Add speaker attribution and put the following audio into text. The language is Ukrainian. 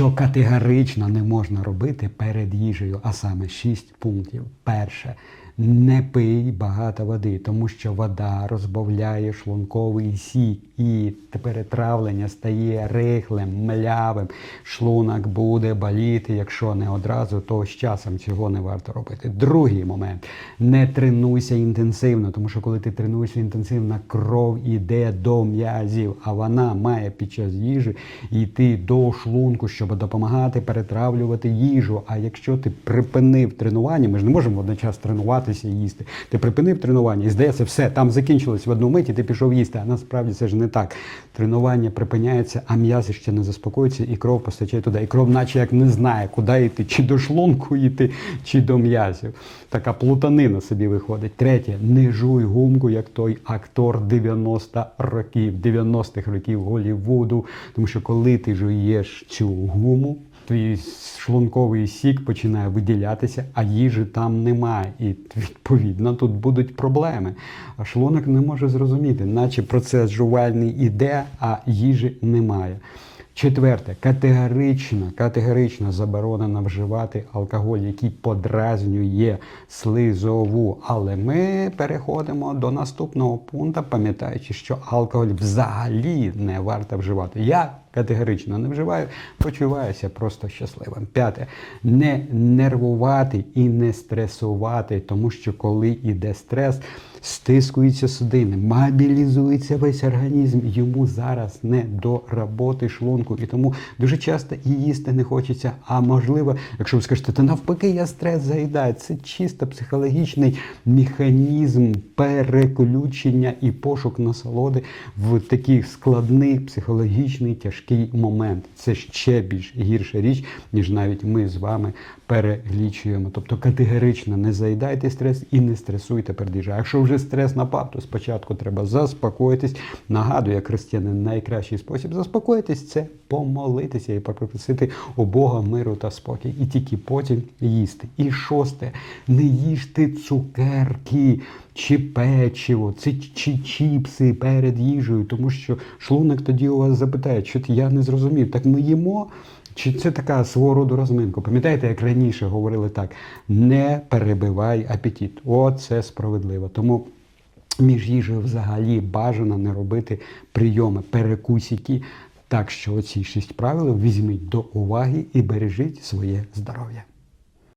Speaker 1: що категорично не можна робити перед їжею, а саме 6 пунктів. Перше. Не пий багато води, тому що вода розбавляє шлунковий сік і перетравлення стає рихлим, млявим. Шлунок буде боліти. Якщо не одразу, то з часом цього не варто робити. Другий момент не тренуйся інтенсивно, тому що коли ти тренуєшся інтенсивно, кров іде до м'язів, а вона має під час їжі йти до шлунку, щоб допомагати перетравлювати їжу. А якщо ти припинив тренування, ми ж не можемо водночас тренуватися і їсти. Ти припинив тренування і здається, все там закінчилось в одну мить, і ти пішов їсти. А насправді це ж не так. Тренування припиняється, а м'язи ще не заспокоюються, і кров постачає туди. І кров, наче як не знає, куди йти, чи до шлунку йти, чи до м'язів. Така плутанина собі виходить. Третє, не жуй гумку, як той актор 90 років, 90-х років Голлівуду. Тому що коли ти жуєш цю гуму, твій шлунковий сік починає виділятися, а їжі там немає. І відповідно тут будуть проблеми. А шлунок не може зрозуміти, наче процес жувальний іде, а їжі немає. Четверте, категорично, категорично заборонено вживати алкоголь, який подразнює слизову. Але ми переходимо до наступного пункту, пам'ятаючи, що алкоголь взагалі не варто вживати. Я категорично не вживаю, почуваюся просто щасливим. П'яте, не нервувати і не стресувати, тому що коли йде стрес, стискуються судини, мобілізується весь організм. Йому зараз не до роботи шлунку. І тому дуже часто і їсти не хочеться. А можливо, якщо ви скажете, то навпаки, я стрес заїдаю. Це чисто психологічний механізм переключення і пошук насолоди в такий складний психологічний тяжкий момент. Це ще більш гірша річ, ніж навіть ми з вами переглічуємо. Тобто категорично не заїдайте стрес і не стресуйте перед. Якщо вже стрес напав, то спочатку треба заспокоїтись. Нагадую, як християнин, найкращий спосіб заспокоїтись це помолитися і попросити у Бога миру та спокій. І тільки потім їсти. І шосте, не їжте цукерки. Чи печиво, це чи чіпси перед їжею, тому що шлунок тоді у вас запитає, що я не зрозумів, так ми їмо. Чи це така свого роду розминка? Пам'ятаєте, як раніше говорили так: не перебивай апетит. О, це справедливо. Тому між їжею взагалі бажано не робити прийоми, перекусики. Так що оці шість правил візьміть до уваги і бережіть своє здоров'я.